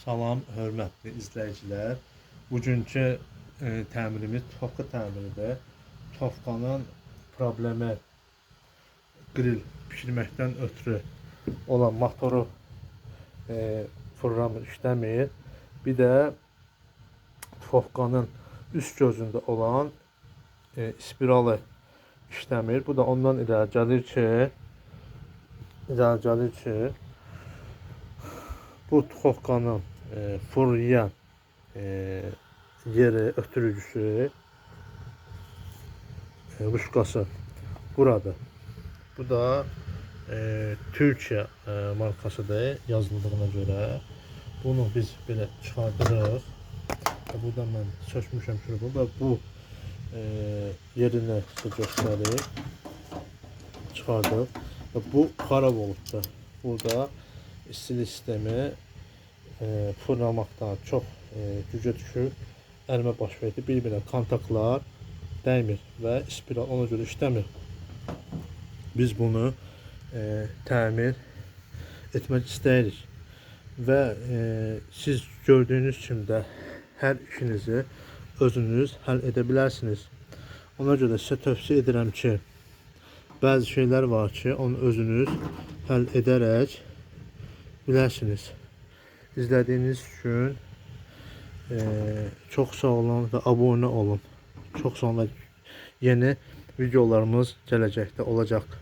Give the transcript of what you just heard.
Salam, hörmətli izləyicilər. Bugünkü e, təmirimiz Tofqa təmiridir. Tofqanın problemi qril bişirməkdən ötürü olan motoru e, fırramı işləmir. Bir də Tofqanın üst gözündə olan e, spiralı işləmir. Bu da ondan irəli gəlir ki, irəli gəlir ki, bu Tofqanın e, fırlayan e, yeri ötürücüsü e, quşqası burada. Bu da e, Türkiye e, markasıdır yazıldığına görə. Bunu biz belə çıxardırıq. Və Burada mən sökmüşəm şurubu və bu e, yerinə sizə göstərir. Çıxardıq. Bu xarab olubdur. Burada istilik sistemi e, fırlamaktan çox e, gücə düşür. Əlimə baş verdi. Bir-birinə kontaktlar dəymir və spiral ona görə işləmir. Biz bunu e, təmir etmək istəyirik. Və e, siz gördüyünüz kimi də hər işinizi özünüz həll edə bilərsiniz. Ona görə sizə tövsiyə edirəm ki, bəzi şeylər var ki, onu özünüz həll edərək bilərsiniz. İzlədiyiniz üçün e, çox sağ olun və abunə olun. Çox olun. Yeni videolarımız gələcəkdə olacaq.